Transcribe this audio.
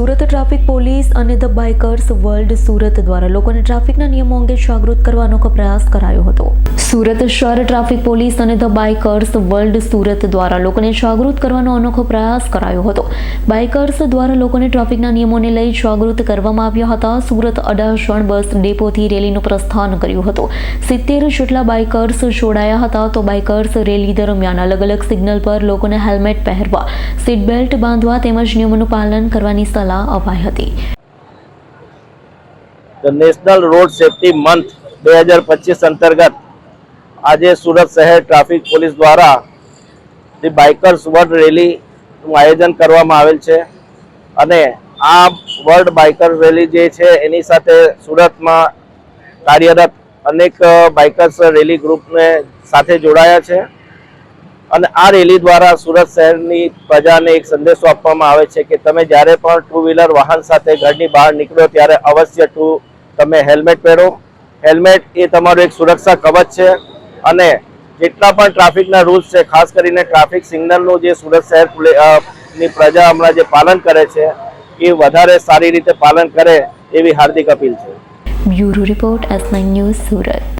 Surat traffic police અને the bikers world Surat દ્વારા લોકોને ટ્રાફિકના નિયમો અંગે જાગૃત કરવાનો પ્રયાસ કરાયો હતો. સુરત શહેર ટ્રાફિક પોલીસ અને ધ બાઇકર્સ વર્લ્ડ સુરત દ્વારા લોકોને જાગૃત કરવાનો અનોખો પ્રયાસ કરાયો હતો. બાઇકર્સ દ્વારા લોકોને ટ્રાફિકના નિયમોને લઈ જાગૃત કરવામાં આવ્યા હતા. સુરત અડાસણ બસ ડેપોથી રેલીનું પ્રસ્થાન કર્યું હતું. સિત્તેર જેટલા બાઇકર્સ જોડાયા હતા તો બાઇકર્સ રેલી દરમિયાન અલગ અલગ સિગ્નલ પર લોકોને હેલ્મેટ પહેરવા, સીટ બેલ્ટ બાંધવા તેમજ નિયમોનું પાલન કરવાની સલાહ અપાઈ હતી. The national road safety month બે હજાર પચીસ અંતર્ગત આજે સુરત શહેર ટ્રાફિક પોલીસ દ્વારા ધી બાઇકર્સ વર્લ્ડ રેલીનું આયોજન કરવામાં આવેલ છે. અને આ વર્લ્ડ બાઇકર્સ રેલી જે છે, એની સાથે સુરતમાં કાર્યરત અનેક બાઇકર્સ રેલી ગ્રુપને સાથે જોડાયા છે. અને આ રેલી દ્વારા સુરત શહેરની પ્રજાને એક સંદેશો આપવામાં આવે છે કે તમે જ્યારે પણ ટુ વ્હીલર વાહન સાથે ઘરની બહાર નીકળો ત્યારે અવશ્ય ટુ તમે હેલ્મેટ પહેરો. હેલ્મેટ એ તમારું એક સુરક્ષા કવચ છે અને જેટલા પણ ટ્રાફિકના રૂલ્સ છે, ખાસ કરીને ટ્રાફિક સિગ્નલનું જે સુરત શહેરની પ્રજા હમણાં જે પાલન કરે છે, એ વધારે સારી રીતે પાલન કરે એવી હાર્દિક અપીલ છે. Bureau report S news Surat.